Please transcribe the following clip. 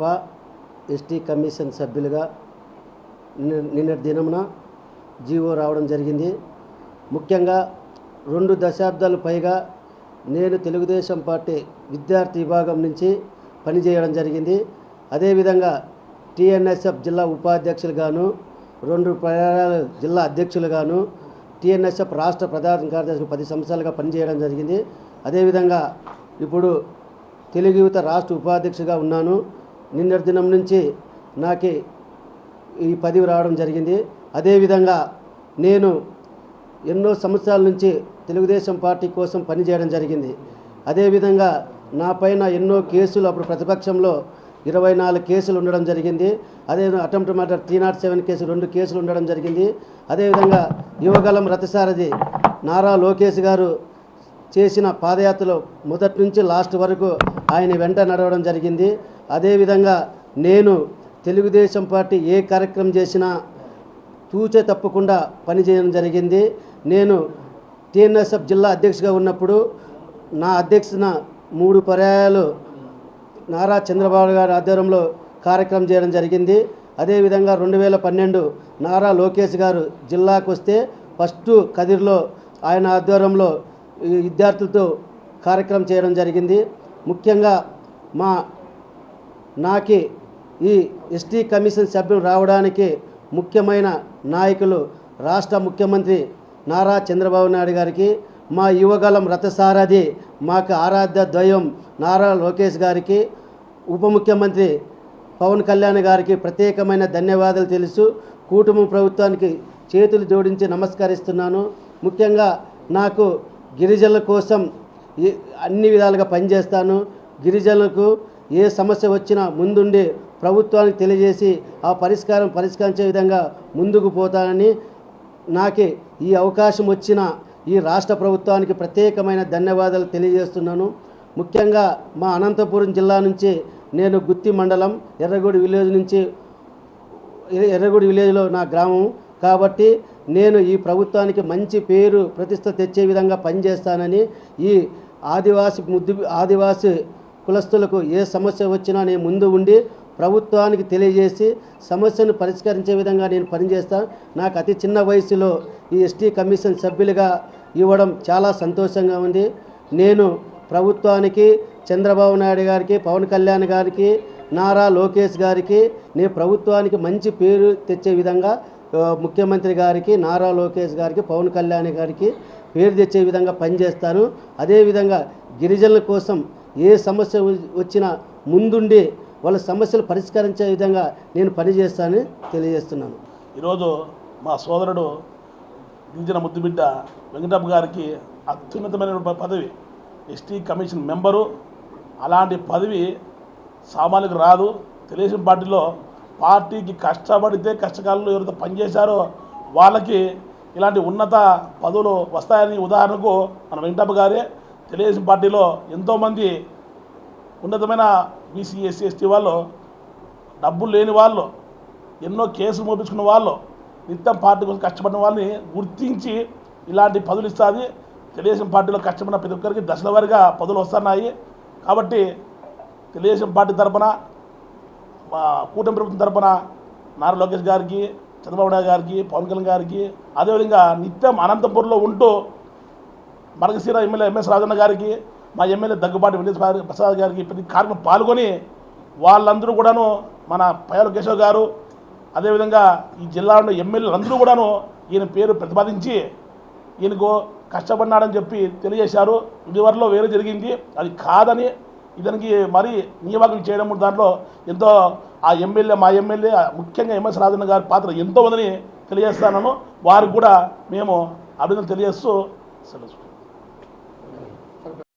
Kadapa ST commission సభ్యులుగా నిన్నటి దినమున జీవో రావడం జరిగింది. ముఖ్యంగా రెండు దశాబ్దాలు పైగా నేను తెలుగుదేశం పార్టీ విద్యార్థి విభాగం నుంచి పనిచేయడం జరిగింది. అదేవిధంగా టీఎన్ఎస్ఎఫ్ జిల్లా ఉపాధ్యక్షులుగాను రెండు ప్రయాణాల జిల్లా అధ్యక్షులుగాను టీఎన్ఎస్ఎఫ్ రాష్ట్ర ప్రధాన కార్యదర్శి పది సంవత్సరాలుగా పనిచేయడం జరిగింది. అదేవిధంగా ఇప్పుడు తెలుగు యువత రాష్ట్ర ఉపాధ్యక్షుగా ఉన్నాను. నిన్నటి దినం నుంచి నాకు ఈ పదవి రావడం జరిగింది. అదేవిధంగా నేను ఎన్నో సంవత్సరాల నుంచి తెలుగుదేశం పార్టీ కోసం పనిచేయడం జరిగింది. అదేవిధంగా నా పైన ఎన్నో కేసులు అప్పుడు ప్రతిపక్షంలో ఇరవై నాలుగు కేసులు ఉండడం జరిగింది. అదే attempt murder three not seven case రెండు కేసులు ఉండడం జరిగింది. అదేవిధంగా యువగలం రథసారథి నారా లోకేష్ గారు చేసిన పాదయాత్రలో మొదటి నుంచి లాస్ట్ వరకు ఆయన వెంట నడవడం జరిగింది. అదేవిధంగా నేను తెలుగుదేశం పార్టీ ఏ కార్యక్రమం చేసినా తూచే తప్పకుండా పనిచేయడం జరిగింది. నేను టీఎన్ఎస్ఎఫ్ జిల్లా అధ్యక్షుగా ఉన్నప్పుడు నా అధ్యక్షున మూడు పర్యాయాలు నారా చంద్రబాబు గారి ఆధ్వర్యంలో కార్యక్రమం చేయడం జరిగింది. అదేవిధంగా రెండు వేల పన్నెండు నారా లోకేష్ గారు జిల్లాకు వస్తే ఫస్ట్ కదిర్లో ఆయన ఆధ్వర్యంలో విద్యార్థులతో కార్యక్రమం చేయడం జరిగింది. ముఖ్యంగా మా నాకి ఈ ఎస్టీ కమిషన్ సభ్యులు రావడానికి ముఖ్యమైన నాయకులు రాష్ట్ర ముఖ్యమంత్రి నారా చంద్రబాబు నాయుడు గారికి మా యువగలం రథసారథి మాకు ఆరాధ్య ద్వయం నారా లోకేష్ గారికి ఉప ముఖ్యమంత్రి పవన్ కళ్యాణ్ గారికి ప్రత్యేకమైన ధన్యవాదాలు తెలుసు కూటమి ప్రభుత్వానికి చేతులు జోడించి నమస్కరిస్తున్నాను. ముఖ్యంగా నాకు గిరిజనుల కోసం అన్ని విధాలుగా పనిచేస్తాను. గిరిజనులకు ఏ సమస్య వచ్చినా ముందుండి ప్రభుత్వానికి తెలియజేసి ఆ పరిష్కారం పరిష్కరించే విధంగా ముందుకు పోతానని నాకు ఈ అవకాశం వచ్చిన ఈ రాష్ట్ర ప్రభుత్వానికి ప్రత్యేకమైన ధన్యవాదాలు తెలియజేస్తున్నాను. ముఖ్యంగా మా అనంతపురం జిల్లా నుంచి నేను గుత్తి మండలం ఎర్రగూడి విలేజ్ నుంచి ఎర్రగూడి ఎర్రగుడి విలేజ్లో నా గ్రామం. కాబట్టి నేను ఈ ప్రభుత్వానికి మంచి పేరు ప్రతిష్ట తెచ్చే విధంగా పనిచేస్తానని ఈ ఆదివాసి ముద్దు ఆదివాసి కులస్తులకు ఏ సమస్య వచ్చినా నేను ముందు ఉండి ప్రభుత్వానికి తెలియజేసి సమస్యను పరిష్కరించే విధంగా నేను పనిచేస్తాను నాకు అతి చిన్న వయసులో ఈ ఎస్టీ కమిషన్ సభ్యులుగా ఇవ్వడం చాలా సంతోషంగా ఉంది. నేను ప్రభుత్వానికి చంద్రబాబు నాయుడు గారికి పవన్ కళ్యాణ్ గారికి నారా లోకేష్ గారికి నేను ప్రభుత్వానికి మంచి పేరు తెచ్చే విధంగా ముఖ్యమంత్రి గారికి నారా లోకేష్ గారికి పవన్ కళ్యాణ్ గారికి పేరు తెచ్చే విధంగా పనిచేస్తాను. అదేవిధంగా గిరిజనుల కోసం ఏ సమస్య వచ్చినా ముందుండి వాళ్ళ సమస్యలు పరిష్కరించే విధంగా నేను పనిచేస్తానని తెలియజేస్తున్నాను. ఈరోజు మా సోదరుడు గిరిజన ముద్దుబిడ్డ వెంకటప్ప గారికి అత్యున్నతమైన పదవి. ST commission member. అలాంటి పదవి సామాన్యులకు రాదు. తెలుగుదేశం పార్టీలో పార్టీకి కష్టపడితే కష్టకాలంలో ఎవరితో పనిచేశారో వాళ్ళకి ఇలాంటి ఉన్నత పదవులు వస్తాయని ఉదాహరణకు మన వెంకటప్ప గారే. తెలుగుదేశం పార్టీలో ఎంతోమంది ఉన్నతమైన బీసీ ఎస్సీ ఎస్టీ వాళ్ళు డబ్బులు లేని వాళ్ళు ఎన్నో కేసులు మోపించుకున్న వాళ్ళు నిత్యం పార్టీ కోసం కష్టపడిన వాళ్ళని గుర్తించి ఇలాంటి పదవులు ఇస్తుంది. తెలుగుదేశం పార్టీలో కష్టపడిన ప్రతి ఒక్కరికి దశల వారిగా పదవులు వస్తున్నాయి. కాబట్టి తెలుగుదేశం పార్టీ తరపున కూటమి ప్రభుత్వం తరపున నారా లోకేష్ గారికి చంద్రబాబు నాయుడు గారికి పవన్ కళ్యాణ్ గారికి అదేవిధంగా నిత్యం అనంతపురంలో ఉంటూ మరగశీర ఎమ్మెల్యే ఎంఎస్ రాజన్న గారికి మా ఎమ్మెల్యే దగ్గుబాటి వెంకటేశ్వర ప్రసాద్ గారికి ప్రతి కార్యక్రమం పాల్గొని వాళ్ళందరూ కూడాను మన పయాల కేశవ్ గారు అదేవిధంగా ఈ జిల్లాలో ఎమ్మెల్యేలందరూ ఎమ్మెల్యేలు అందరూ కూడాను ఈయన పేరు ప్రతిపాదించి ఈయనకు కష్టపడినాడని చెప్పి తెలియజేశారు. ఇదివరలో వేరే జరిగింది అది కాదని ఇతనికి మరీ నియామకం చేయడం దాంట్లో ఎంతో ఆ ఎమ్మెల్యే మా ఎమ్మెల్యే ముఖ్యంగా ఎంఎస్ రాజన్న గారి పాత్ర ఎంతో ఉందని తెలియజేస్తాను వారికి కూడా మేము అభినందన తెలియజేస్తూ సెలవు